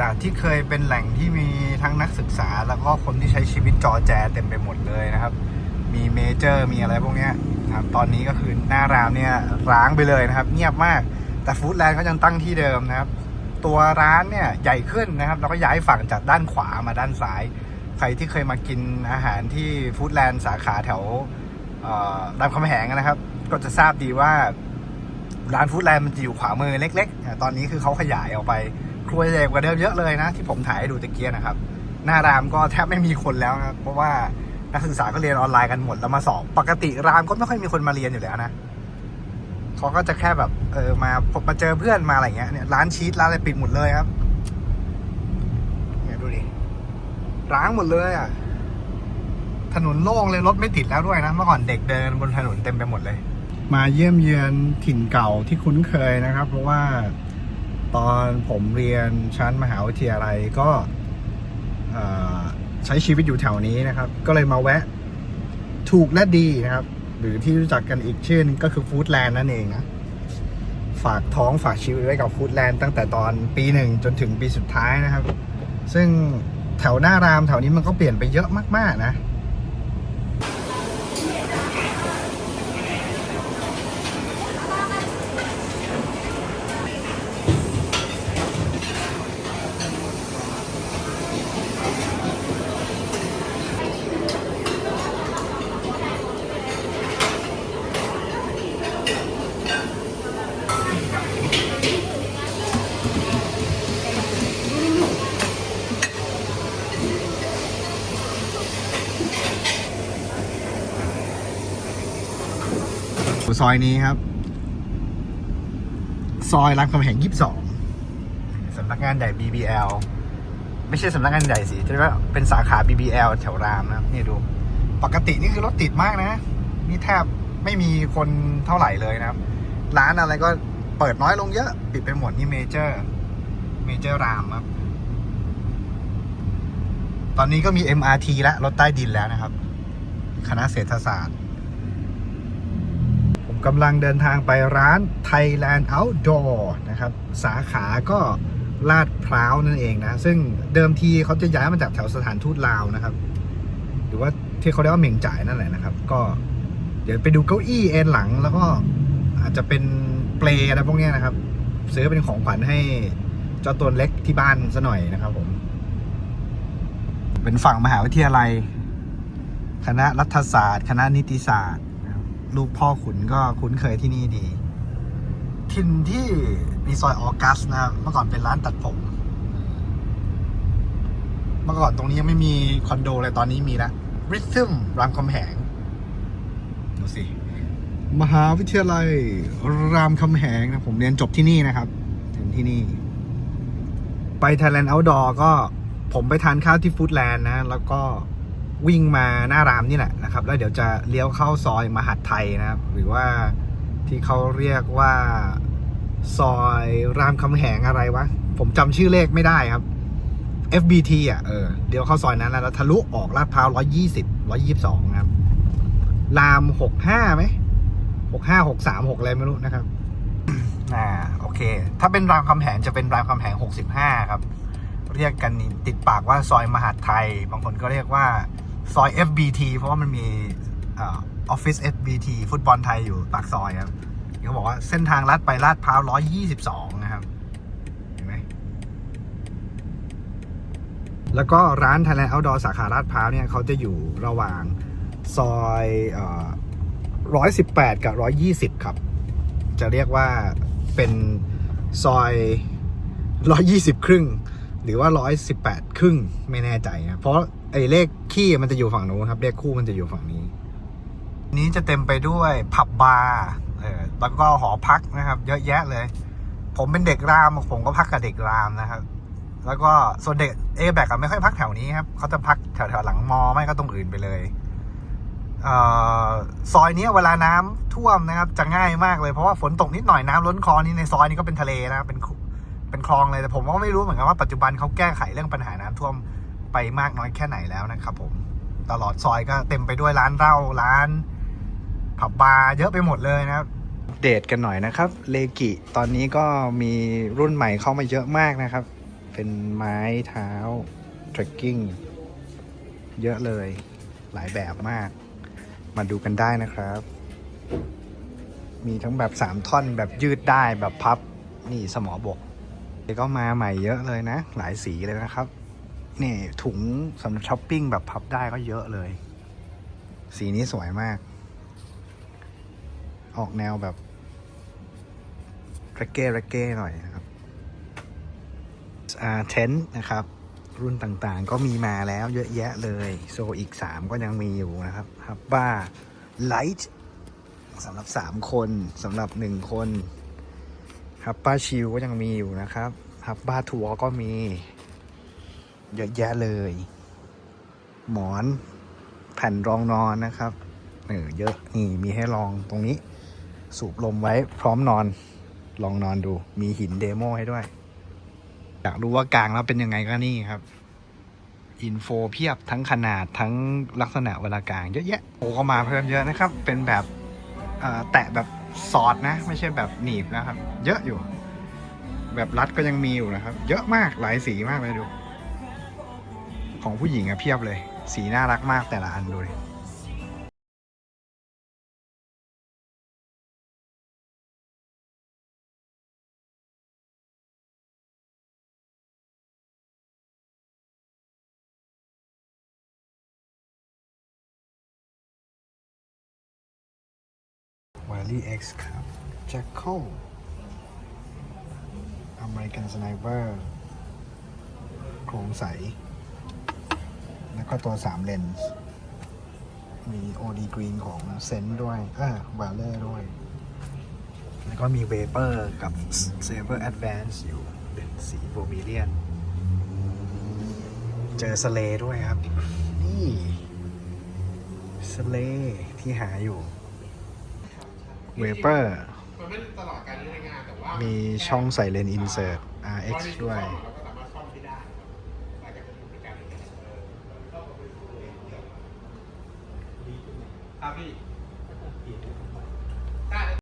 จากที่เคยเป็นแหล่งที่มีทั้งนักศึกษา แล้วก็คนที่ใช้ชีวิตจอแจเต็มไปหมดเลยนะครับ มีเมเจอร์มีอะไรพวกนี้นะครับตอนนี้ก็คือหน้ารามเนี่ยร้างไปเลยนะครับ เงียบมากแต่ฟู้ดแลนด์ก็ยังตั้งที่เดิมนะครับ ตัวร้านเนี่ยใหญ่ขึ้นนะครับแล้วก็ย้ายฝั่งจากด้านขวามาด้านซ้าย ใครที่เคยมากินอาหารที่ฟู้ดแลนด์สาขาแถวรามคำแหงนะครับ ก็จะทราบดีว่า ร้านฟู้ดแลนด์มันจะอยู่ขวามือเล็กๆอ่ตอนนี้คือเขาขยายออกไปครัวใหญ่กว่าเดิมเยอะเลยนะ ที่ผมถ่ายให้ดูตะเกียนะครับ หน้ารามก็แทบไม่มีคนแล้วนะเพราะว่านักศึกษาก็เรียนออนไลน์กันหมดแล้วมาสอบปกติรามก็ไม่ค่อยมีคนมาเรียนอยู่แล้วนะเขาก็จะแค่แบบเออมาพบมาเจอเพื่อนมาอะไรเงี้ยเนี่ยร้านชีสร้านอะไรปิดหมดเลยครับเนี่ยดูดิร้างหมดเลยอะถนนโล่งเลยรถไม่ติดแล้วด้วยนะเมื่อก่อนเด็กเดินบนถนนเต็มไปหมดเลย มาเยี่ยมเยือนถิ่นเก่าที่คุ้นเคยนะครับ เพราะว่าตอนผมเรียนชั้นมหาวิทยาลัยก็ใช้ชีวิตอยู่แถวนี้นะครับ ก็เลยมาแวะถูกและดีนะครับ หรือที่รู้จักกันอีกชื่อนึงก็คือฟู้ดแลนด์นั่นเองนะ ฝากท้องฝากชีวิตไว้กับฟู้ดแลนด์ตั้งแต่ตอนปีหนึ่งจนถึงปีสุดท้ายนะครับ ซึ่งแถวหน้ารามแถวนี้มันก็เปลี่ยนไปเยอะมากๆนะ ซอยนี้ครับ ซอยรามคำแหง22สำนักงานใหญ่ BBL ไม่ใช่สำนักงานใหญ่สิจะว่าเป็นสาขา BBL แถวรามนะครับนี่ดู ปกตินี่คือรถติดมากนะนี่แทบไม่มีคนเท่าไหร่เลยนะครับ ร้านอะไรก็เปิดน้อยลงเยอะปิดไปหมดนี่เมเจอร์ เมเจอร์รามครับ ตอนนี้ก็มี MRT แล้วรถใต้ดินแล้วนะครับ คณะเศรษฐศาสตร์ ผมกำลังเดินทางไปร้าน Thailand Outdoor นะครับ สาขาก็ลาดพร้าวนั่นเองนะ ซึ่งเดิมทีเขาจะย้ายมาจากแถวสถานทูตลาวนะครับ หรือว่าที่เขาเรียกว่าเหม่งจ่ายนั่นแหละนะครับ ก็เดี๋ยวไปดูเก้าอี้เอนหลังแล้วก็อาจจะเป็นเปลอะไรพวกนี้นะครับ ซื้อเป็นของขวัญให้เจ้าตัวเล็กที่บ้านซะหน่อยนะครับผม เป็นฝั่งมหาวิทยาลัย คณะรัฐศาสตร์ คณะนิติศาสตร์ ลูกพ่อขุนก็คุ้นเคยที่นี่ดีถิ่นที่มีซอยออกัสนะเมื่อก่อนเป็นร้านตัดผม เมื่อก่อนตรงนี้ยังไม่มีคอนโดเลยตอนนี้มีล้วริทึมรามคำแหง ดูสิ มหาวิทยาลัยรามคำแหงนะ ผมเรียนจบที่นี่นะครับถึงที่นี่ ไป Thailand Outdoor ก็ผมไปทานข้าวที่ฟู้ดแลนด์นะ แล้วก็ วิ่งมาหน้ารามนี่แหละนะครับ แล้วเดี๋ยวจะเลี้ยวเข้าซอยมหาดไทยนะครับ หรือว่าที่เขาเรียกว่าซอยรามคำแหงอะไรวะ ผมจำชื่อเลขไม่ได้ครับ FBT อะเออเดี๋ยวเข้าซอยนั้นแล้วทะลุออกลาดพร้าวร้อยยี่สิบร้อยยี่สิบสองครับ รามหกห้าไหมหกห้าหกสามหกอะไรไม่รู้นะครับ อ่าโอเค ถ้าเป็นรามคำแหงจะเป็นรามคำแหงหกสิบห้าครับ เรียกกันติดปากว่าซอยมหาดไทย บางคนก็เรียกว่า ซอย FBT เพราะว่ามันมีออฟฟิศ FBT ฟุตบอลไทยอยู่ปากซอยครับเขาบอกว่าเส้นทางลัดไปลาดพร้าว122 นะครับ เห็นไหม แล้วก็ร้าน Thailand Outdoor สาขาลาดพร้าวเนี่ยเขาจะอยู่ระหว่างซอยร้อยสิบแปดกับร้อยยี่สิบครับ จะเรียกว่าเป็นซอยร้อยยี่สิบครึ่ง หรือว่าร้อยสิบแปดครึ่งไม่แน่ใจนะเพราะ อ้เลขขี้มันจะอยู่ฝั่งนู้นครับเลขคู่มันจะอยู่ฝั่งนี้ นี้จะเต็มไปด้วยผับบาร์เออแล้วก็หอพักนะครับ เยอะแยะเลย ผมเป็นเด็กรามผมก็พักกับเด็กรามนะครับ แล้วก็ส่วนเด็กเอแบกไม่ค่อยพักแถวนี้ครับเขาจะพักแถวแถวๆหลังมอไม่ก็ตรงอื่นไปเลยเออซอยนี้เวลาน้ำท่วมนะครับ จะง่ายมากเลยเพราะว่าฝนตกนิดหน่อยน้ำล้นคลองนี้ในซอยนี้ก็เป็นทะเลนะเป็นเป็นคลองเลยแต่ผมก็ไม่รู้เหมือนกันว่าปัจจุบันเขาแก้ไขเรื่องปัญหาน้ำท่วม ไปมากน้อยแค่ไหนแล้วนะครับผมตลอดซอยก็เต็มไปด้วยร้านเหล้าร้าน ผับบาร์เยอะไปหมดเลยนะครับเดตกันหน่อยนะครับเลกิตอนนี้ก็มีรุ่นใหม่เข้ามาเยอะมากนะครับ เป็นไม้เท้า trekking เยอะเลยหลายแบบมาก มาดูกันได้นะครับ มีทั้งแบบ 3 ท่อนแบบยืดได้แบบพับนี่สมอบกก็มาใหม่เยอะเลยนะ หลายสีเลยนะครับ นี่ถุงสำหรับช้อปปิ้งแบบพับได้ก็เยอะเลย สีนี้สวยมาก ออกแนวแบบระเก้ระเก้หน่อยนะครับอ่าเทนนะครับ รุ่นต่างๆ ก็มีมาแล้วเยอะแยะเลย โซอีก 3 ก็ยังมีอยู่นะครับฮับบ้าไลท์สำหรับ 3 คนสำหรับ 1 คนฮับบ้าชิลก็ยังมีอยู่นะครับฮับบ้าทัวร์ก็มี เยอะแยะเลย หมอนแผ่นรองนอนนะครับเออเยอะนี่มีให้ลองตรงนี้ สูบลมไว้พร้อมนอน ลองนอนดู มีหินเดโมให้ด้วย อยากรู้ว่ากลางแล้วเป็นยังไงก็นี่ครับอินโฟเพียบทั้งขนาดทั้งลักษณะเวลากลางเยอะแยะโอ้ก็มาเพิ่มเยอะนะครับ เป็นแบบแตะแบบสอดนะ ไม่ใช่แบบหนีบนะครับ เยอะอยู่ แบบรัดก็ยังมีอยู่นะครับ เยอะมากหลายสีมากเลยดู ของผู้หญิงอะเพียบเลย สีน่ารักมากแต่ละอันดูดิวาลี่ X ครับ Jackal American Sniper โครงใส แล้วก็ตัว 3 เลนส์มี OD Green ของเซนด้วยเออวาเลอร์ด้วย แล้วก็มี Vapor กับ Saber Advance อยู่เป็นสีโบมิเลียน เจอสเลด้วยครับ นี่สเลที่หาอยู่เวเปอร์มันไม่ตลอดการใช้งานแต่ว่ามีช่องใส่เลนส์อินเสิร์ต RX ด้วย